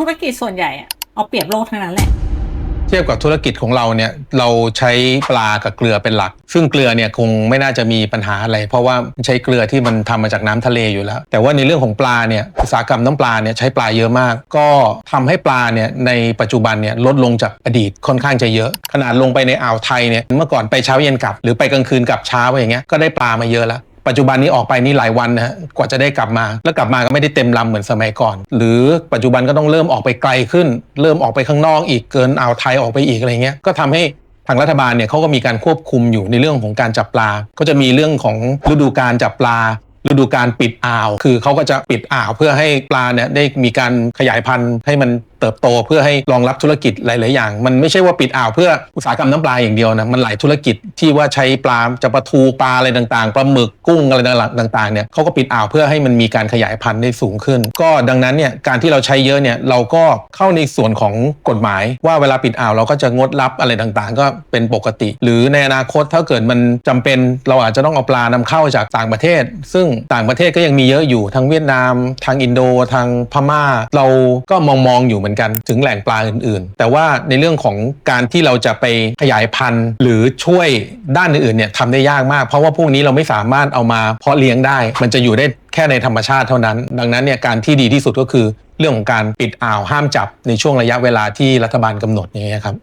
ธุรกิจส่วนใหญ่อะเอาเปรียบโลกทั้งนั้นแหละ เทียบกับธุรกิจของเราเนี่ยเราใช้ปลากับเกลือเป็นหลัก ซึ่งเกลือเนี่ยคงไม่น่าจะมีปัญหาอะไร เพราะว่าใช้เกลือที่มันทำมาจากน้ำทะเลอยู่แล้ว แต่ว่าในเรื่องของปลาเนี่ยอุตสาหกรรมน้ำปลาเนี่ยใช้ปลาเยอะมาก ก็ทำให้ปลาเนี่ยในปัจจุบันเนี่ยลดลงจากอดีตค่อนข้างจะเยอะ ขนาดลงไปในอ่าวไทยเนี่ยเมื่อก่อนไปเช้าเย็นกลับ หรือไปกลางคืนกลับเช้าอย่างเงี้ยก็ได้ปลามาเยอะแล้ว ปัจจุบันนี้ออกไปนี่หลายวันนะฮะกว่าจะได้กลับมา แล้วกลับมาก็ไม่ได้เต็มลำเหมือนสมัยก่อน หรือปัจจุบันก็ต้องเริ่มออกไปไกลขึ้น เริ่มออกไปข้างนอกอีกเกินอ่าวไทยออกไปอีกอะไรเงี้ยก็ทำให้ทางรัฐบาลเนี่ยเขาก็มีการควบคุมอยู่ในเรื่องของการจับปลาก็จะมีเรื่องของฤดูการจับปลาฤดูการปิดอ่าว คือเขาก็จะปิดอ่าวเพื่อให้ปลาเนี่ยได้มีการขยายพันธุ์ให้มัน เติบโตเพื่อให้รองรับธุรกิจหลาย ๆ อย่าง มันไม่ใช่ว่าปิดอ่าวเพื่ออุตสาหกรรมน้ำปลาอย่างเดียวนะมันหลายธุรกิจที่ว่าใช้ปลาจะปลาทูปลาอะไรต่าง ๆปลาหมึกกุ้งอะไรต่าง ๆ เนี่ยเขาก็ปิดอ่าวเพื่อให้มันมีการขยายพันธุ์ได้สูงขึ้น ก็ดังนั้นเนี่ยการที่เราใช้เยอะเนี่ยเราก็เข้าในส่วนของกฎหมาย ว่าเวลาปิดอ่าวเราก็จะงดรับอะไรต่างๆ ก็เป็นปกติ หรือในอนาคตถ้าเกิดมันจำเป็นเราอาจจะต้องเอาปลานำเข้าจากต่างประเทศ ซึ่งต่างประเทศก็ยังมีเยอะอยู่ทั้งเวียดนาม ทางอินโดทางพม่า เราก็มองมองๆอยู่เหมือนกันถึงแหล่งปลาอื่นๆ แต่ว่าในเรื่องของการที่เราจะไปขยายพันธุ์ หรือช่วยด้านอื่นๆเนี่ยทำได้ยากมาก เพราะว่าพวกนี้เราไม่สามารถเอามาเพาะเลี้ยงได้ มันจะอยู่ได้แค่ในธรรมชาติเท่านั้น ดังนั้นเนี่ยการที่ดีที่สุดก็คือ เรื่องของการปิดอ่าวห้ามจับในช่วงระยะเวลาที่รัฐบาลกำหนดอย่างเงี้ยครับ